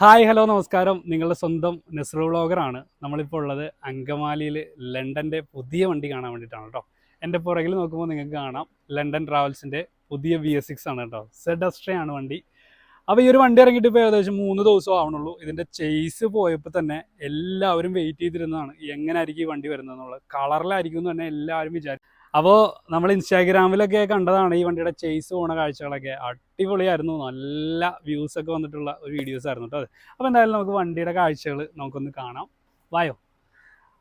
Hi hello നമസ്കാരം. നിങ്ങളുടെ സ്വന്തം നെസ്റു വ്ളോഗറാണ്. നമ്മളിപ്പോൾ ഉള്ളത് അങ്കമാലിയിൽ ലണ്ടന്റെ പുതിയ വണ്ടി കാണാൻ വേണ്ടിയിട്ടാണ് കേട്ടോ എന്റെ പുറകിൽ നോക്കുമ്പോൾ നിങ്ങൾക്ക് കാണാം. ലണ്ടൻ ട്രാവൽസിന്റെ പുതിയ ബി എസ് സിക്സ് ആണ് കേട്ടോ സെഡസ്ട്രേ ആണ് വണ്ടി. അപ്പോൾ ഈ ഒരു വണ്ടി ഇറങ്ങിയിട്ട് ഇപ്പോൾ ഏകദേശം മൂന്ന് ദിവസം ആവണുള്ളൂ. ഇതിന്റെ ചേസ് പോയപ്പോൾ തന്നെ എല്ലാവരും വെയിറ്റ് ചെയ്തിരുന്നതാണ്. എങ്ങനെ ആയിരിക്കും ഈ വണ്ടി വരുന്നതെന്നുള്ളത്. കളറിലായിരിക്കും എന്ന് തന്നെ എല്ലാവരും വിചാരിച്ചു. അപ്പോൾ നമ്മൾ ഇൻസ്റ്റാഗ്രാമിലൊക്കെ കണ്ടതാണ് ഈ വണ്ടിയുടെ ചേസ് പോണ കാഴ്ചകളൊക്കെ. അടിപൊളിയായിരുന്നു. നല്ല വ്യൂസ് ഒക്കെ വന്നിട്ടുള്ള ഒരു വീഡിയോസ് ആയിരുന്നു കേട്ടോ അപ്പോൾ എന്തായാലും നമുക്ക് വണ്ടിയുടെ കാഴ്ചകൾ നമുക്കൊന്ന് കാണാം. വായോ.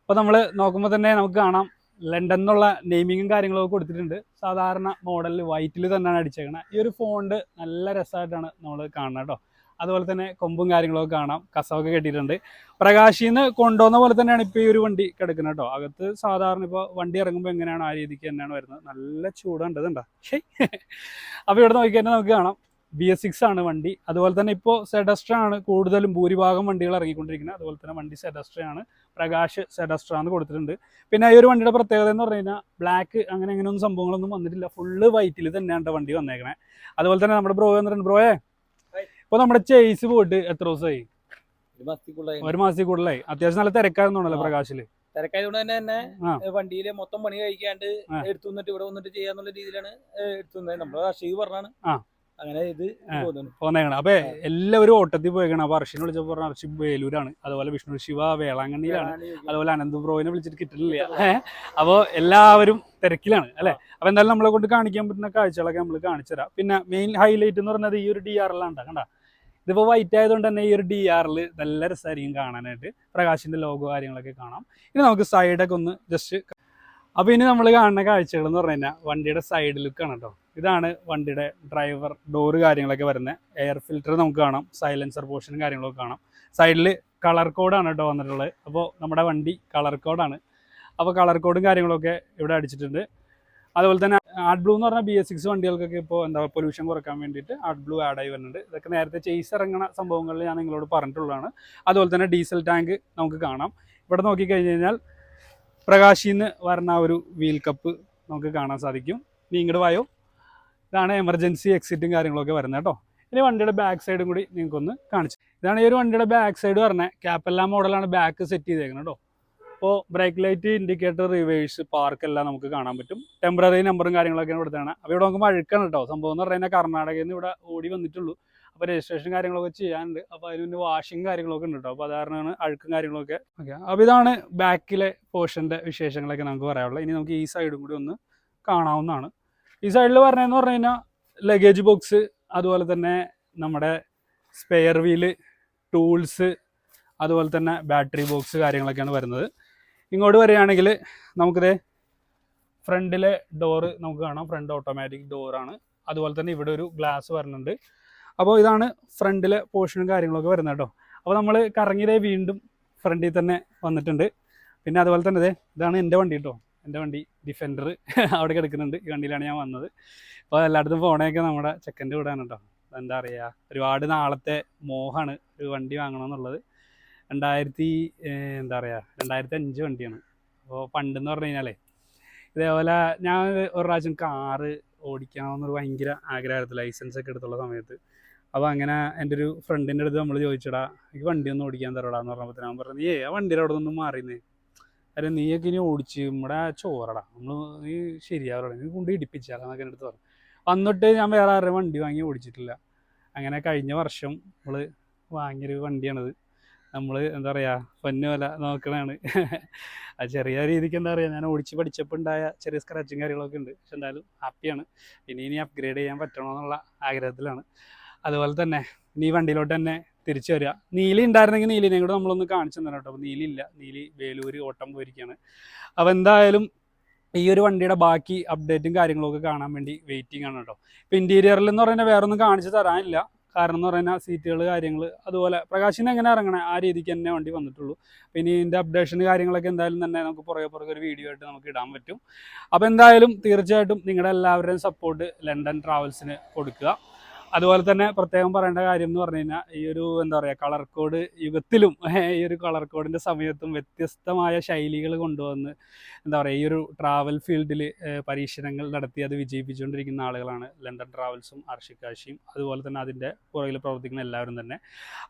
അപ്പോൾ നമ്മൾ നോക്കുമ്പോൾ തന്നെ നമുക്ക് കാണാം. ലണ്ടൻ എന്നുള്ള നെയിമിങ്ങും കാര്യങ്ങളൊക്കെ കൊടുത്തിട്ടുണ്ട്. സാധാരണ മോഡലിൽ വൈറ്റിൽ തന്നെയാണ് അടിച്ചേക്കണത് ഈ ഒരു ഫോണ്ട് നല്ല രസമായിട്ടാണ് നമ്മൾ കാണുന്നത് കേട്ടോ അതുപോലെ തന്നെ കൊമ്പും കാര്യങ്ങളൊക്കെ കാണാം. കസവൊക്കെ കെട്ടിയിട്ടുണ്ട്. പ്രകാശിന്ന് കൊണ്ടുവന്ന പോലെ തന്നെയാണ് ഇപ്പോൾ ഈ ഒരു വണ്ടി കിടക്കുന്നത് കേട്ടോ. അകത്ത് സാധാരണ ഇപ്പോൾ വണ്ടി ഇറങ്ങുമ്പോൾ എങ്ങനെയാണ് ആ രീതിക്ക് തന്നെയാണ് വരുന്നത്. നല്ല ചൂടുണ്ട് ഇതുണ്ടോ? ശേ അപ്പോൾ ഇവിടെ നോക്കിയാൽ നമുക്ക് കാണാം. ബി എസ് സിക്സ് ആണ് വണ്ടി. അതുപോലെ തന്നെ ഇപ്പോൾ സെഡസ്ട്ര ആണ് കൂടുതലും ഭൂരിഭാഗം വണ്ടികൾ ഇറങ്ങിക്കൊണ്ടിരിക്കുന്നത്. അതുപോലെ തന്നെ വണ്ടി സെഡസ്ട്ര ആണ്. പ്രകാശ് സെഡസ്ട്ര എന്ന് കൊടുത്തിട്ടുണ്ട്. പിന്നെ ഈ ഒരു വണ്ടിയുടെ പ്രത്യേകത എന്ന് പറഞ്ഞു കഴിഞ്ഞാൽ ബ്ലാക്ക് അങ്ങനെ അങ്ങനെയൊന്നും സംഭവങ്ങളൊന്നും വന്നിട്ടില്ല. ഫുള്ള് വൈറ്റിൽ തന്നെയാണ് വണ്ടി വന്നേക്കണേ. അതുപോലെ തന്നെ നമ്മുടെ ബ്രോ എന്ന് പറയുന്നത്. ബ്രോയെ ഇപ്പോൾ നമ്മുടെ ചേസ് പോയിട്ട് എത്ര ദിവസമായി? ഒരു മാസത്തിൽ കൂടുതലായി അത്യാവശ്യം നല്ല തിരക്കായിരുന്നുണ്ടല്ലോ. പ്രകാശിൽ. തിരക്കായതുകൊണ്ട് തന്നെ തന്നെ വണ്ടിയിൽ മൊത്തം പണി കഴിക്കാണ്ട്. എടുത്തു നിന്നിട്ട് ഇവിടെ വന്നിട്ട് ചെയ്യാന്നുള്ള രീതിയിലാണ് എടുത്തു വന്നത്. നമ്മൾ പറഞ്ഞാണ്. അങ്ങനെ ഇത് അപ്പൊ എല്ലാവരും ഓട്ടത്തിൽ പോയേക്കണം. അപ്പൊ അർഷിനെ വിളിച്ചപ്പോ പറഞ്ഞ അർഷി വേലൂരാണ്. അതുപോലെ വിഷ്ണു ശിവ വേളാങ്കണ്ണിയിലാണ്. അതുപോലെ അനന്ത് ബ്രോയിനെ വിളിച്ചിട്ട് കിട്ടില്ല അപ്പോ എല്ലാവരും തിരക്കിലാണ് അല്ലെ? അപ്പൊ എന്തായാലും നമ്മളെ കൊണ്ട് കാണിക്കാൻ പറ്റുന്ന കാഴ്ചകളൊക്കെ നമ്മൾ കാണിച്ചുതരാം. പിന്നെ മെയിൻ ഹൈലൈറ്റ് എന്ന് പറഞ്ഞത് ഈ ഒരു ഡി ആർ എൽ ആണ് കണ്ട? ഇതിപ്പോൾ വൈറ്റ് ആയതുകൊണ്ട് തന്നെ ഈ ഒരു ഡി ആറിൽ നല്ല രസമായിരിക്കും കാണാനായിട്ട്. പ്രകാശിന്റെ ലോഗോ കാര്യങ്ങളൊക്കെ കാണാം. ഇനി നമുക്ക് സൈഡൊക്കെ ഒന്ന് ജസ്റ്റ് അപ്പോൾ ഇനി നമ്മൾ കാണുന്ന കാഴ്ചകൾ എന്ന് പറഞ്ഞു വണ്ടിയുടെ സൈഡ് ലുക്കാണ് കേട്ടോ ഇതാണ് വണ്ടിയുടെ ഡ്രൈവർ ഡോറ് കാര്യങ്ങളൊക്കെ വരുന്നത് എയർ ഫിൽറ്റർ നമുക്ക് കാണാം. സൈലൻസർ പോർഷനും കാര്യങ്ങളൊക്കെ കാണാം. സൈഡിൽ കളർ കോഡാണ് കേട്ടോ വന്നിട്ടുള്ളത്. അപ്പോൾ നമ്മുടെ വണ്ടി കളർ കോഡാണ് അപ്പോൾ കളർ കോഡും കാര്യങ്ങളൊക്കെ ഇവിടെ അടിച്ചിട്ടുണ്ട്. അതുപോലെ തന്നെ ആർട്ട് ബ്ലൂ എന്ന് പറഞ്ഞാൽ ബി എസ് സിക്സ് വണ്ടികൾക്കൊക്കെ ഇപ്പോൾ എന്താ പൊല്യൂഷൻ കുറയ്ക്കാൻ വേണ്ടിയിട്ട് ആർട്ട് ബ്ലൂ ആഡ് ആയി വരുന്നുണ്ട്. ഇതൊക്കെ നേരത്തെ ചെയ്സ് ഇറങ്ങുന്ന സംഭവങ്ങളിൽ ഞാൻ നിങ്ങളോട് പറഞ്ഞിട്ടുള്ളതാണ്. അതുപോലെ തന്നെ ഡീസൽ ടാങ്ക് നമുക്ക് കാണാം. ഇവിടെ നോക്കിക്കഴിഞ്ഞ് കഴിഞ്ഞാൽ പ്രകാശിന്ന് വരുന്ന ഒരു വീൽ കപ്പ് നമുക്ക് കാണാൻ സാധിക്കും. നീ ഇങ്ങോട്ട് വായോ. ഇതാണ് എമർജൻസി എക്സിറ്റും കാര്യങ്ങളൊക്കെ വരുന്നത് കേട്ടോ. ഇനി വണ്ടിയുടെ ബാക്ക് സൈഡും കൂടി നിങ്ങൾക്കൊന്ന് കാണിച്ചു ഇതാണ് ഈ ഒരു വണ്ടിയുടെ ബാക്ക് സൈഡ് പറഞ്ഞത് ക്യാപ്പെല്ലാം മോഡലാണ് ബാക്ക് സെറ്റ് ചെയ്തേക്കുന്നത് കേട്ടോ. അപ്പോൾ brake light indicator reverse park എല്ലാം നമുക്ക് കാണാൻ പറ്റും. ടെമ്പററി നമ്പറും കാര്യങ്ങളൊക്കെയാണ് കൊടുത്താണ് അപ്പോൾ ഇവിടെ നമുക്ക് മഴക്കാണ് കേട്ടോ സംഭവം എന്ന് പറഞ്ഞാൽ കർണാടകയിൽ നിന്ന് ഇവിടെ ഓടി വന്നിട്ടുള്ളൂ. അപ്പോൾ രജിസ്ട്രേഷൻ കാര്യങ്ങളൊക്കെ ചെയ്യാനുണ്ട്. അപ്പോൾ അതിന് പിന്നെ വാഷിംഗ് കാര്യങ്ങളൊക്കെ ഉണ്ട് കേട്ടോ അപ്പോൾ അത് കാരണമാണ് അഴുക്കും കാര്യങ്ങളൊക്കെ. ഓക്കെ അപ്പോൾ ഇതാണ് ബാക്കിലെ പോർഷന്റെ വിശേഷങ്ങളൊക്കെ നമുക്ക് പറയാനുള്ളത്. ഇനി നമുക്ക് ഈ സൈഡും കൂടി ഒന്ന് കാണാവുന്നതാണ്. ഈ സൈഡിൽ പറഞ്ഞതെന്ന് പറഞ്ഞു കഴിഞ്ഞാൽ ലഗേജ് ബോക്സ് അതുപോലെ തന്നെ നമ്മുടെ സ്പെയർ വീൽ ടൂൾസ് അതുപോലെ തന്നെ ബാറ്ററി ബോക്സ് കാര്യങ്ങളൊക്കെയാണ് വരുന്നത്. ഇങ്ങോട്ട് വരികയാണെങ്കിൽ നമുക്കിത് ഫ്രണ്ടിലെ ഡോറ് നമുക്ക് കാണാം. ഫ്രണ്ട് ഓട്ടോമാറ്റിക് ഡോറാണ് അതുപോലെ തന്നെ ഇവിടെ ഒരു ഗ്ലാസ് വരുന്നുണ്ട്. അപ്പോൾ ഇതാണ് ഫ്രണ്ടിലെ പോർഷനും കാര്യങ്ങളൊക്കെ വരുന്നത് കേട്ടോ. അപ്പോൾ നമ്മൾ കറങ്ങിയതേ വീണ്ടും ഫ്രണ്ടിൽ തന്നെ വന്നിട്ടുണ്ട്. പിന്നെ അതുപോലെ തന്നെ ഇതാണ് എന്റെ വണ്ടി കേട്ടോ. എന്റെ വണ്ടി ഡിഫൻഡർ അവിടെ കിടക്കുന്നുണ്ട്. ഈ വണ്ടിയിലാണ് ഞാൻ വന്നത്. അപ്പോൾ എല്ലായിടത്തും പോണയൊക്കെ നമ്മുടെ ചെക്കന്റെ കൂടെയാണ് കേട്ടോ. എന്താ പറയുക? ഒരുപാട് നാളത്തെ മോഹമാണ് ഒരു വണ്ടി വാങ്ങണം എന്നുള്ളത്. രണ്ടായിരത്തി എന്താ പറയുക രണ്ടായിരത്തി അഞ്ച് വണ്ടിയാണ്. അപ്പോൾ പണ്ടെന്ന് പറഞ്ഞു കഴിഞ്ഞാലേ ഇതേപോലെ ഞാൻ ഒരു പ്രാവശ്യം കാറ് ഓടിക്കാമെന്നൊരു ഭയങ്കര ആഗ്രഹമായിരുന്നു ലൈസൻസ് ഒക്കെ എടുത്തുള്ള സമയത്ത്. അപ്പോൾ അങ്ങനെ എന്റെ ഒരു ഫ്രണ്ടിന്റെ അടുത്ത് നമ്മൾ ചോദിച്ചടാ എനിക്ക് വണ്ടി ഒന്ന് ഓടിക്കാൻ തരടാന്ന് പറഞ്ഞപ്പോൾ ഞാൻ പറഞ്ഞു നീ ആ വണ്ടിയുടെ അവിടെ നിന്നും മാറിയെന്നേ അരെ നീയൊക്കെ ഇനി ഓടിച്ച് നമ്മുടെ ചോറടാ നമ്മൾ നീ ശരിയാവടാ നീ കൊണ്ട് ഇടിപ്പിച്ചാൽ എന്നൊക്കെ എന്റെ പറഞ്ഞു. വന്നിട്ട് ഞാൻ വേറെ ആരുടെ വണ്ടി വാങ്ങി ഓടിച്ചിട്ടില്ല. അങ്ങനെ കഴിഞ്ഞ വർഷം നമ്മൾ വാങ്ങിയൊരു വണ്ടിയാണിത്. നമ്മൾ എന്താ പറയുക പൊന്നു പോലെ നോക്കണതാണ് അത് ചെറിയ രീതിക്ക് എന്താ പറയുക ഞാൻ ഓടിച്ച് പഠിച്ചപ്പോൾ ഉണ്ടായ ചെറിയ സ്ക്രാച്ചും കാര്യങ്ങളൊക്കെ ഉണ്ട്. പക്ഷെ എന്തായാലും ഹാപ്പിയാണ് ഇനി ഇനി അപ്ഗ്രേഡ് ചെയ്യാൻ പറ്റണമെന്നുള്ള ആഗ്രഹത്തിലാണ്. അതുപോലെ തന്നെ ഈ വണ്ടിയിലോട്ട് തന്നെ തിരിച്ചു വരിക. നീലി ഉണ്ടായിരുന്നെങ്കിൽ നീലിനെ കൂടെ നമ്മളൊന്ന് കാണിച്ചു തന്നെ കേട്ടോ. അപ്പോൾ നീലി ഇല്ല. നീലി വേലൂര് ഓട്ടം പോയിരിക്കുകയാണ് അപ്പോൾ എന്തായാലും ഈ ഒരു വണ്ടിയുടെ ബാക്കി അപ്ഡേറ്റും കാര്യങ്ങളൊക്കെ കാണാൻ വേണ്ടി വെയിറ്റിംഗ് ആണ് കേട്ടോ. ഇപ്പോൾ ഇന്റീരിയറിൽ എന്ന് പറഞ്ഞാൽ വേറെ ഒന്നും കാണിച്ചു തരാനില്ല. കാരണം എന്ന് പറഞ്ഞാൽ സീറ്റുകൾ കാര്യങ്ങൾ അതുപോലെ പ്രകാശിനെ എങ്ങനെ ഇറങ്ങണേ ആ രീതിക്ക് തന്നെ വണ്ടി വന്നിട്ടുള്ളൂ. പിന്നെ ഇതിന്റെ അപ്ഡേഷൻ കാര്യങ്ങളൊക്കെ എന്തായാലും തന്നെ നമുക്ക് പുറകെ പുറകെ ഒരു വീഡിയോ ആയിട്ട് നമുക്ക് ഇടാൻ പറ്റും. അപ്പോൾ എന്തായാലും തീർച്ചയായിട്ടും നിങ്ങളുടെ എല്ലാവരുടെയും സപ്പോർട്ട് ലണ്ടൻ ട്രാവൽസിന് കൊടുക്കുക. അതുപോലെ തന്നെ പ്രത്യേകം പറയേണ്ട കാര്യം എന്ന് പറഞ്ഞു കഴിഞ്ഞാൽ ഈ ഒരു എന്താ പറയുക കളർ കോഡ് യുഗത്തിലും ഈ ഒരു കളർ കോഡിന്റെ സമയത്തും വ്യത്യസ്തമായ ശൈലികൾ കൊണ്ടുവന്ന് എന്താ പറയുക ഈ ഒരു ട്രാവൽ ഫീൽഡിൽ പരീക്ഷണങ്ങൾ നടത്തി അത് വിജയിപ്പിച്ചുകൊണ്ടിരിക്കുന്ന ആളുകളാണ് ലണ്ടൻ ട്രാവൽസും അർഷിക്കാശിയും അതുപോലെ തന്നെ അതിന്റെ പുറകിൽ പ്രവർത്തിക്കുന്ന എല്ലാവരും തന്നെ.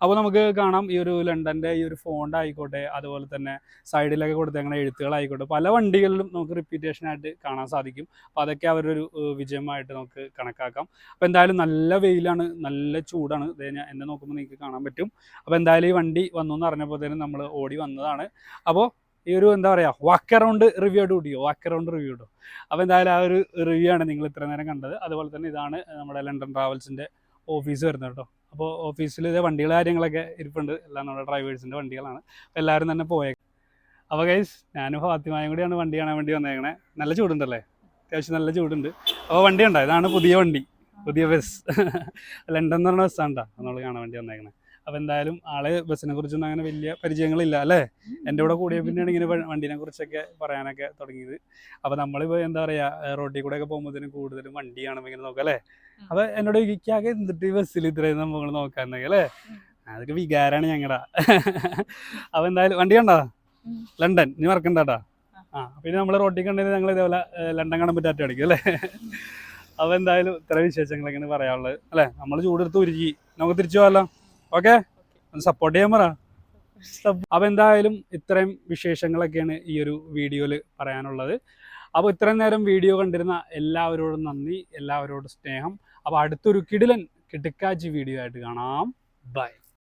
അപ്പോൾ നമുക്ക് കാണാം ഈ ഒരു ലണ്ടന്റെ ഈ ഒരു ഫോണ്ട് ആയിക്കോട്ടെ അതുപോലെ തന്നെ സൈഡിലൊക്കെ കൊടുത്തേക്കുന്ന എഴുത്തുകളായിക്കോട്ടെ പല വണ്ടികളിലും നമുക്ക് റിപ്പീറ്റേഷനായിട്ട് കാണാൻ സാധിക്കും. അപ്പോൾ അതൊക്കെ അവരൊരു വിജയമായിട്ട് നമുക്ക് കണക്കാക്കാം. അപ്പോൾ എന്തായാലും നല്ല വെയിലാണ് നല്ല ചൂടാണ്. ഇത് ഞാൻ എന്നെ നോക്കുമ്പോൾ നിങ്ങൾക്ക് കാണാൻ പറ്റും. അപ്പോൾ എന്തായാലും ഈ വണ്ടി വന്നു എന്ന് അറിഞ്ഞപ്പോഴത്തേനും നമ്മൾ ഓടി വന്നതാണ്. അപ്പോൾ ഈ ഒരു എന്താ പറയുക വാക്ക് അറൗണ്ട് റിവ്യൂ ആയിട്ട് കൂടിയോ വാക്ക് അറൗണ്ട് റിവ്യൂ ഇടും അപ്പോൾ എന്തായാലും ആ ഒരു റിവ്യൂ ആണ് നിങ്ങൾ ഇത്ര നേരം കണ്ടത്. അതുപോലെ തന്നെ ഇതാണ് നമ്മുടെ ലണ്ടൻ ട്രാവൽസിന്റെ ഓഫീസ് വരുന്നത് കേട്ടോ. അപ്പോൾ ഓഫീസിൽ ഇത് വണ്ടികൾ കാര്യങ്ങളൊക്കെ ഇരിപ്പുണ്ട്. എല്ലാം നമ്മുടെ ഡ്രൈവേഴ്സിന്റെ വണ്ടികളാണ്. അപ്പോൾ എല്ലാവരും തന്നെ പോയേക്കാം അപ്പോൾ ഗൈസ് ഞാനും ഫാത്തിമായും കൂടിയാണ് വണ്ടി കാണാൻ വേണ്ടി വന്നേക്കണേ. നല്ല ചൂടുണ്ടല്ലേ? അത്യാവശ്യം നല്ല ചൂടുണ്ട്. അപ്പോൾ വണ്ടി ഉണ്ടായി ഇതാണ് പുതിയ വണ്ടി. പുതിയ ബസ് ലണ്ടൻ എന്ന് പറഞ്ഞ ബസ്സാണ് കേട്ടോ നമ്മൾ കാണാൻ വേണ്ടി വന്നേക്കുന്നത് അപ്പോൾ എന്തായാലും ആൾ ബസ്സിനെ കുറിച്ചൊന്നും അങ്ങനെ വലിയ പരിചയങ്ങളില്ല അല്ലേ? എന്റെ കൂടെ കൂടിയ പിന്നെയാണ് ഇങ്ങനെ വണ്ടിനെ കുറിച്ചൊക്കെ പറയാനൊക്കെ തുടങ്ങിയത്. അപ്പോൾ നമ്മളിപ്പോൾ എന്താ പറയുക റോഡിൽ കൂടെ ഒക്കെ പോകുമ്പോഴത്തേനും കൂടുതലും വണ്ടിയാണ് ഇങ്ങനെ നോക്കാം അല്ലേ? അപ്പോൾ എന്നോട് ഇരിക്കാകെ എന്നിട്ട് ഈ ബസ്സിൽ ഇത്രയും സംഭവങ്ങൾ നോക്കാന്നൊക്കെ അല്ലേ? അതൊക്കെ വികാരാണ് ഞങ്ങളുടെ അപ്പോൾ എന്തായാലും വണ്ടി കണ്ടോ? ലണ്ടൻ. ഇനി മറക്കണ്ടാട്ടാ? ആ. പിന്നെ നമ്മൾ റോട്ടിൽ കണ്ടെങ്കിൽ ഞങ്ങൾ ഇതേപോലെ ലണ്ടൻ കാണാൻ പറ്റാറ്റടിക്കും അല്ലേ? അപ്പോൾ എന്തായാലും ഇത്ര വിശേഷങ്ങളൊക്കെയാണ് പറയാനുള്ളത്. അല്ലേ? നമ്മൾ ചൂടെടുത്ത് ഉരുകി. നമുക്ക് തിരിച്ചു പോകാമല്ലോ ഓക്കെ? സപ്പോർട്ട് ചെയ്യാൻ പറ. അപ്പോൾ എന്തായാലും ഇത്രയും വിശേഷങ്ങളൊക്കെയാണ് ഈ ഒരു വീഡിയോയിൽ പറയാനുള്ളത്. അപ്പോൾ ഇത്രയും നേരം വീഡിയോ കണ്ടിരുന്ന എല്ലാവരോടും നന്ദി എല്ലാവരോടും സ്നേഹം. അപ്പോൾ അടുത്തൊരു കിടിലൻ കിടുക്കാച്ചി വീഡിയോ ആയിട്ട് കാണാം. ബൈ